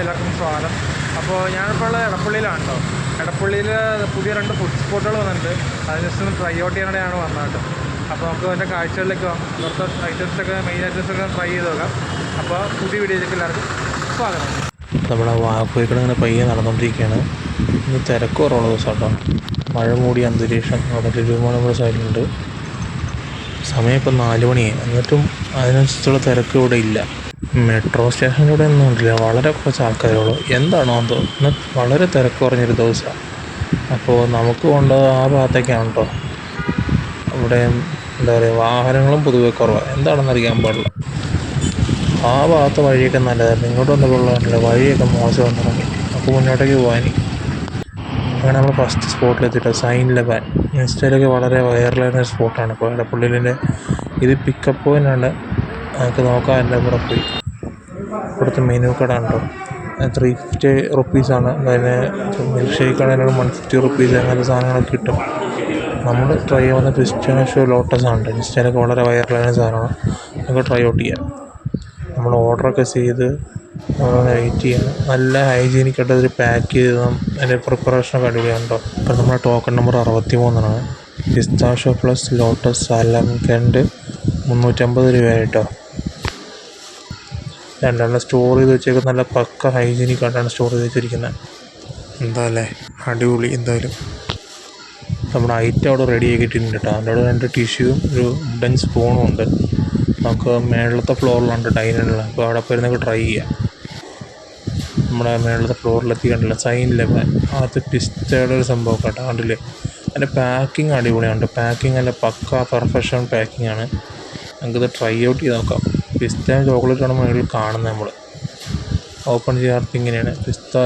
എല്ലാവർക്കും സ്വാഗതം. അപ്പോൾ ഞാനിപ്പോൾ ഉള്ളത് എടപ്പള്ളിയിലാണ് കേട്ടോ. എടപ്പള്ളിയിൽ പുതിയ രണ്ട് ഫുഡ് സ്പോട്ടുകൾ വന്നിട്ടുണ്ട്. അത് ജസ്റ്റ് ഒന്ന് ട്രൈ ഔട്ട് ചെയ്യാനാണ് വന്നത്. കേട്ടോ അപ്പോൾ നമുക്ക് അതിന്റെ കാഴ്ചകളിലേക്ക് ഇവിടുത്തെ ഐറ്റംസൊക്കെ മെയിൻ ഐറ്റംസൊക്കെ ട്രൈ ചെയ്ത് നോക്കാം. അപ്പോൾ പുതിയ വീഡിയോയിലേക്ക് എല്ലാവർക്കും സ്വാഗതം. നമ്മുടെ വാക്കുകൾ ഇങ്ങനെ പയ്യെ നടന്നുകൊണ്ടിരിക്കുകയാണ് ഇന്ന് തിരക്ക് കുറവുള്ള ദിവസം കേട്ടോ മഴ മൂടിയ അന്തരീക്ഷം. അവിടെ ലുലുമാണുള്ള സൈഡിലുണ്ട്. സമയം ഇപ്പം നാല് മണിയായി. എന്നിട്ടും അതിനനുസരിച്ചുള്ള തിരക്ക് ഇവിടെ ഇല്ല. മെട്രോ സ്റ്റേഷനിലൂടെ ഒന്നും ഇല്ല വളരെ കുറച്ച് ആൾക്കാരുള്ളൂ. എന്താണോ എന്തോ. ഇന്ന് വളരെ തിരക്ക് കുറഞ്ഞൊരു ദിവസമാണ് അപ്പോൾ നമുക്ക് കൊണ്ടത് ആ ഭാഗത്തേക്കാണ് കേട്ടോ. അവിടെ എന്താ പറയുക വാഹനങ്ങളും പൊതുവെ കുറവാണ് എന്താണെന്ന് അറിയാൻ പാടില്ല. ആ ഭാഗത്തെ വഴിയൊക്കെ നല്ലതായിരുന്നു. ഇങ്ങോട്ട് വന്നപ്പോഴുള്ള വഴിയൊക്കെ മോശം തുടങ്ങി അപ്പോൾ മുന്നോട്ടേക്ക് പോകാൻ അങ്ങനെ നമ്മൾ ഫസ്റ്റ് സ്പോട്ടിലെത്തിയിട്ട് സൈൻ ലെബാൻ ഇൻസ്റ്റയിലൊക്കെ വളരെ വൈറലായിരുന്ന സ്പോട്ടാണ് ഇപ്പോൾ ഇടപ്പള്ളിയിലെ ഇത് പിക്കപ്പ് പോയിന്റാണ് നമുക്ക് നോക്കാം എന്റെ കൂടെ പോയി. ഇവിടുത്തെ മെനു കട ഉണ്ടോ ത്രീ ഫിഫ്റ്റി റുപ്പീസാണ് അതിന് മിൽക്ക് ഷേക്ക് എന്നോട് വൺ ഫിഫ്റ്റി റുപ്പീസ് അങ്ങനത്തെ സാധനങ്ങളൊക്കെ കിട്ടും. നമ്മൾ ട്രൈ ചെയ്യുന്ന ക്രിസ്ത്യാനോ ലോട്ടസ് ആണ് ഇൻസ്റ്റയിലൊക്കെ വളരെ വൈറലായ സാധനമാണ്. നമുക്ക് ട്രൈ ഔട്ട് ചെയ്യാം. നമ്മൾ ഓർഡറൊക്കെ ചെയ്ത് വെയിറ്റ് ചെയ്യണം. നല്ല ഹൈജീനിക് ആയിട്ട് അതിൽ പാക്ക് ചെയ്ത് അതിന്റെ പ്രിപ്പറേഷനൊക്കെ അടിപൊളിയാണല്ലോ ഇപ്പം നമ്മുടെ ടോക്കൺ നമ്പർ അറുപത്തി മൂന്നാണ് പിസ്താഷോ പ്ലസ് ലോട്ടസ് സാലങ്കണ്ട് മുന്നൂറ്റമ്പത് രൂപയായിട്ടോ രണ്ടെണ്ണം സ്റ്റോർ ചെയ്ത് വെച്ചേക്കുന്നത് നല്ല പക്ക ഹൈജീനിക് ആയിട്ടാണ് സ്റ്റോർ ചെയ്ത് വെച്ചിരിക്കുന്നത് എന്താ അല്ലേ? അടിപൊളി എന്തായാലും. നമ്മുടെ ഐറ്റം അവിടെ റെഡി ആക്കിയിട്ടുണ്ട് കേട്ടോ അതിന്റെ അവിടെ രണ്ട് ടിഷ്യൂവും ഒരു ഉഡൻ സ്പൂണും ഉണ്ട്. നമുക്ക് മേളത്തെ ഫ്ലോറിലുണ്ട് ഡൈനിങ്ങിൽ അപ്പോൾ അവിടെ പോയി നമുക്ക് ട്രൈ ചെയ്യാം. നമ്മുടെ മേളത്തെ ഫ്ലോറിലെത്തി കണ്ടില്ല? സൈൻ ലെവൽ അത് ഒരു സംഭവം കേട്ടോ കണ്ടില്ലേ? അതിന്റെ പാക്കിങ് അടിപൊളിയാണ് പാക്കിങ് അല്ല പക്ക പെർഫെക്ഷൻ പാക്കിംഗ് ആണ്. നമുക്കിത് ട്രൈ ഔട്ട് ചെയ്ത് നോക്കാം. പിസ്ത ചോക്ലേറ്റ് ആണ് മുകളിൽ കാണുന്നത് നമ്മൾ ഓപ്പൺ ചെയ്യാറപ്പോൾ ഇങ്ങനെയാണ്. പിസ്ത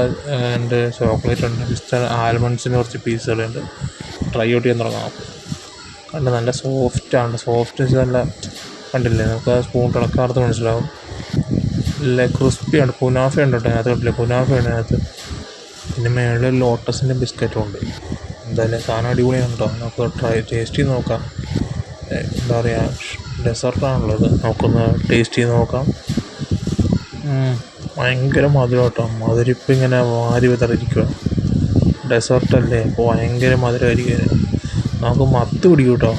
ഉണ്ട് ചോക്ലേറ്റ് ഉണ്ട്. പിസ്ത ആൽമണ്ട്സിന് കുറച്ച് പീസുകളുണ്ട് ട്രൈ ഔട്ട് ചെയ്യാൻ തുടങ്ങാം കണ്ട് നല്ല സോഫ്റ്റാണ് സോഫ്റ്റ് നല്ല കണ്ടില്ലേ? നമുക്ക് ആ സ്പൂൺ തിളക്കാർത്ത് മനസ്സിലാവും. നല്ല ക്രിസ്പിയാണ് പുനാഫ ഉണ്ട് കേട്ടോ അതിനകത്ത് കണ്ടില്ലേ? ഉണ്ട് അതിനകത്ത്. പിന്നെ മേളിൽ ലോട്ടസിന്റെ ബിസ്ക്കറ്റും ഉണ്ട്. എന്തായാലും സാധനം അടിപൊളിയാണ് കേട്ടോ. നമുക്ക് ട്രൈ ടേസ്റ്റ് ചെയ്ത് നോക്കാം. എന്താ പറയുക ഡെസർട്ടാണുള്ളത്. നമുക്കൊന്ന് ടേസ്റ്റ് ചെയ്ത് നോക്കാം. ഭയങ്കര മധുരം കേട്ടോ മധുരിപ്പ് ഇങ്ങനെ വാരി വിതറിയിരിക്കുക ഡെസേർട്ടല്ലേ? അപ്പോൾ ഭയങ്കര മധുരമായിരിക്കും നമുക്ക് മത്ത് പിടിക്കും കേട്ടോ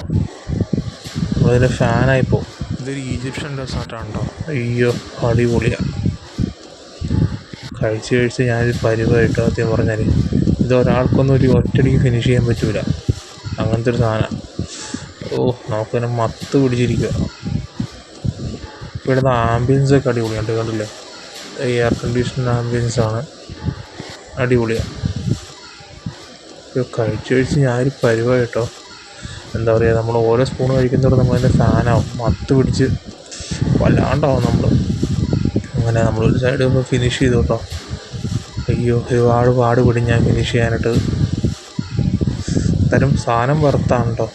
നമ്മളതിന്റെ ഫാനായിപ്പോൾ ഇതൊരു ഈജിപ്ഷ്യൻ ഡെസേർട്ടാണ് കേട്ടോ അയ്യോ അടിപൊളിയാണ് കഴിച്ച് കഴിച്ച് ഞാനൊരു പരിവായിട്ടോ സത്യം പറഞ്ഞാൽ ഇത് ഒരാൾക്കൊന്നും ഒരു ഒറ്റടിക്ക് ഫിനിഷ് ചെയ്യാൻ പറ്റൂല. അങ്ങനത്തെ ഒരു സാധനം. ഓ നമുക്കിങ്ങനെ മത്ത് പിടിച്ചിരിക്കുക ഇവിടുത്തെ ആംബിയൻസ് ഒക്കെ അടിപൊളിയുണ്ട് കണ്ടില്ലേ? എയർ കണ്ടീഷൻ ആംബിയൻസ് ആണ് അടിപൊളിയാണ് ഇപ്പോൾ കഴിച്ച് കഴിച്ച് ഞാനൊരു പരിവാ കേട്ടോ. എന്താ പറയുക നമ്മൾ ഓരോ സ്പൂൺ കഴിക്കുന്നതോടെ നമ്മളതിന്റെ ഫാനാവും മത്ത് പിടിച്ച് വല്ലാണ്ടാവും നമ്മൾ അങ്ങനെ നമ്മളൊരു സൈഡ് ഇപ്പോൾ ഫിനിഷ് ചെയ്തു കേട്ടോ. അയ്യോ ഒരുപാട് പാട് പിടി ഞാൻ ഫിനിഷ് ചെയ്യാനായിട്ട്. തരും സാധനം വറുത്താണ് കേട്ടോ.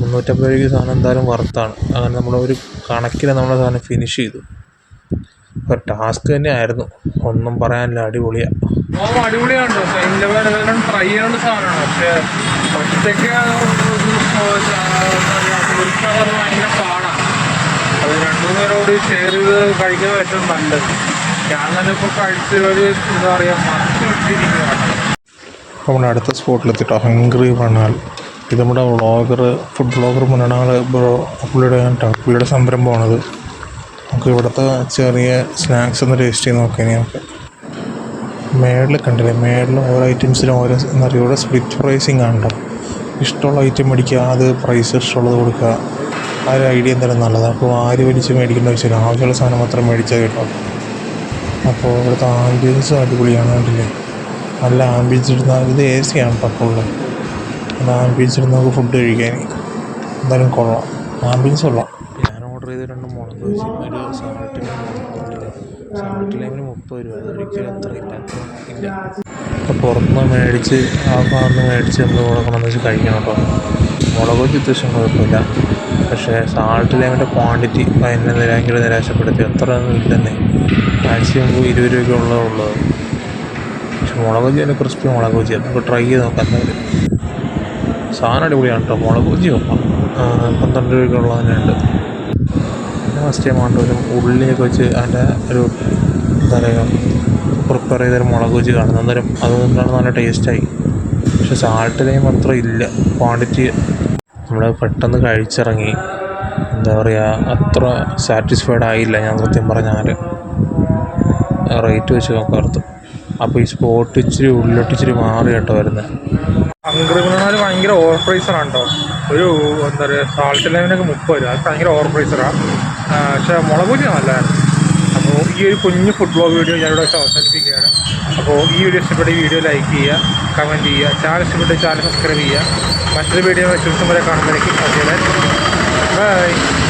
മുന്നൂറ്റമ്പത് രൂപയ്ക്ക് സാധനം എന്തായാലും വർത്താണ് അങ്ങനെ നമ്മളൊരു കണക്കിന് നമ്മളെ സാധനം ഫിനിഷ് ചെയ്തു. ഒരു ടാസ്ക് തന്നെ ആയിരുന്നു ഒന്നും പറയാനില്ല അടിപൊളിയാണ് ട്രൈ ചെയ്യേണ്ട സാധനമാണ്. പക്ഷേ ഒറ്റയ്ക്ക് ഒരുക്കാറ് ഭയങ്കര പാടാണ് അത് രണ്ടു പേരോട് ഷെയർ ചെയ്ത് കഴിക്കുന്നത് ഏറ്റവും നല്ലത്. ഞാൻ തന്നെ ഇപ്പോൾ കഴിച്ച് ഒരു എന്താ പറയുക മറച്ചു വെച്ചിരിക്കുകയാണ് നമ്മുടെ അടുത്ത സ്പോട്ടിലെത്തിട്ടോ ഹംഗ്രി മണാൽ ഇത് നമ്മുടെ വ്ളോഗർ ഫുഡ് വ്ളോഗർ മുന്നണാൾ ബ്രോ പുള്ളിയുടെ പുള്ളിയുടെ സംരംഭമാണത്. നമുക്ക് ഇവിടുത്തെ ചെറിയ സ്നാക്സ് ഒന്ന് ടേസ്റ്റ് ചെയ്ത് നോക്കാം ഇനി നമുക്ക്. മേളിൽ കണ്ടില്ലേ? മേളിൽ ഓരോ ഐറ്റംസിലും ഓരോ എന്താ പറയുക ഇവിടെ സ്പ്ലിറ്റ് പ്രൈസിങ് ആണ് കേട്ടോ ഇഷ്ടമുള്ള ഐറ്റം മേടിക്കുക അത് പ്രൈസ് ഇഷ്ടമുള്ളത് കൊടുക്കുക. ആ ഒരു ഐഡിയ എന്തായാലും നല്ലതാണ്. അപ്പോൾ ആര് വലിച്ച് മേടിക്കേണ്ട ആവശ്യമില്ല ആവശ്യമുള്ള സാധനം മാത്രം മേടിച്ചാൽ കേട്ടോ. അപ്പോൾ ഇവിടുത്തെ ആംബിയൻസ് അടിപൊളിയാണ് കണ്ടില്ലേ? നല്ല ആംബിയൻസ് ഇടുന്ന ഇത് എ സി ആണ് കേട്ടോ ഫുള്ള് നല്ല ആംബിയൻസിൽ നമുക്ക് ഫുഡ് കഴിക്കാൻ. എന്തായാലും കൊള്ളാം. ആംബിയൻസ് കൊള്ളാം. ഞാൻ ഓർഡർ ചെയ്ത രണ്ട് മുളക് ദോശ ഒരു സാൾട്ട് സാൾട്ട് ലൈമിന് മുപ്പത് രൂപ. അതൊരിക്കലും അത്ര ഇല്ല. ഇല്ല. അപ്പോൾ പുറത്തുനിന്ന് മേടിച്ച് ആ ഭാഗത്ത് മേടിച്ച് നമ്മൾ കൊടുക്കണമെന്ന് വെച്ച് കഴിക്കണം കേട്ടോ. മുളക് വെച്ച് അത്യാവശ്യം കുഴപ്പമില്ല. പക്ഷേ സാൾട്ട് ലൈമിന്റെ ക്വാണ്ടിറ്റി എന്നെ നിരാങ്കിലും നിരാശപ്പെടുത്തി. അത്ര ഒന്നും ഇല്ലെന്നേ. മാക്സിമം ഇരുപത് രൂപയ്ക്കുള്ളതുള്ളത് ഉള്ളത് പക്ഷെ മുളക് അതിന് ക്രിസ്പി മുളക് ബജി നമുക്ക് ട്രൈ ചെയ്ത് നോക്കാം എന്തായാലും. സാധനം അടിപൊളിയാണ് കേട്ടോ. മുളക് ബജി നോക്കാം ആ, പന്ത്രണ്ട് രൂപയ്ക്കുള്ള തന്നെയുണ്ട് ഫസ്റ്റ് ടൈം ആണ്ട് ഒരു ഉള്ളിയൊക്കെ വെച്ച് അതിന്റെ ഒരു എന്താ പറയുക പ്രിപ്പയർ ചെയ്തൊരു മുളക് വെച്ച് കാണുന്നത് അന്നേരം അതുകൊണ്ടാണ് നല്ല ടേസ്റ്റായി പക്ഷെ സാൾട്ട് ലൈം മാത്രം ഇല്ല. ക്വാണ്ടിറ്റി നമ്മൾ പെട്ടെന്ന് കഴിച്ചിറങ്ങി. എന്താ പറയുക അത്ര സാറ്റിസ്ഫൈഡ് ആയില്ല ഞാൻ സത്യം പറഞ്ഞാൽ റേറ്റ് വെച്ച് നോക്കാർത്ത് അപ്പോൾ ഈ സ്പോട്ട് ഇച്ചിരി ഉള്ളിലോട്ട് ഇച്ചിരി മാറി കേട്ടോ വരുന്നത് അങ്ക്രിമിനാൽ ഭയങ്കര ഓവർ പ്രൈസറാണ് കേട്ടോ. ഒരു എന്താ പറയുക സാൾട്ട് ലൈമിനൊക്കെ മുപ്പത് രൂപ. അത് ഭയങ്കര ഓവർ പ്രൈസറാണ് പക്ഷേ മുളക് പൊടി നല്ലതായിരുന്നു അപ്പോൾ ഈ ഒരു കുഞ്ഞു ഫുട്ബോൾ വീഡിയോ ഞാനിവിടെ അവസാനിപ്പിക്കുകയാണ്. അപ്പോൾ ഈ വീഡിയോ ഇഷ്ടപ്പെട്ട ഈ വീഡിയോ ലൈക്ക് ചെയ്യുക കമന്റ് ചെയ്യുക ചാനൽ ഇഷ്ടപ്പെട്ട ചാനൽ സബ്സ്ക്രൈബ് ചെയ്യുക. മറ്റൊരു വീഡിയോ ദിവസം വരെ കാണുമ്പോഴേക്കും ബൈ.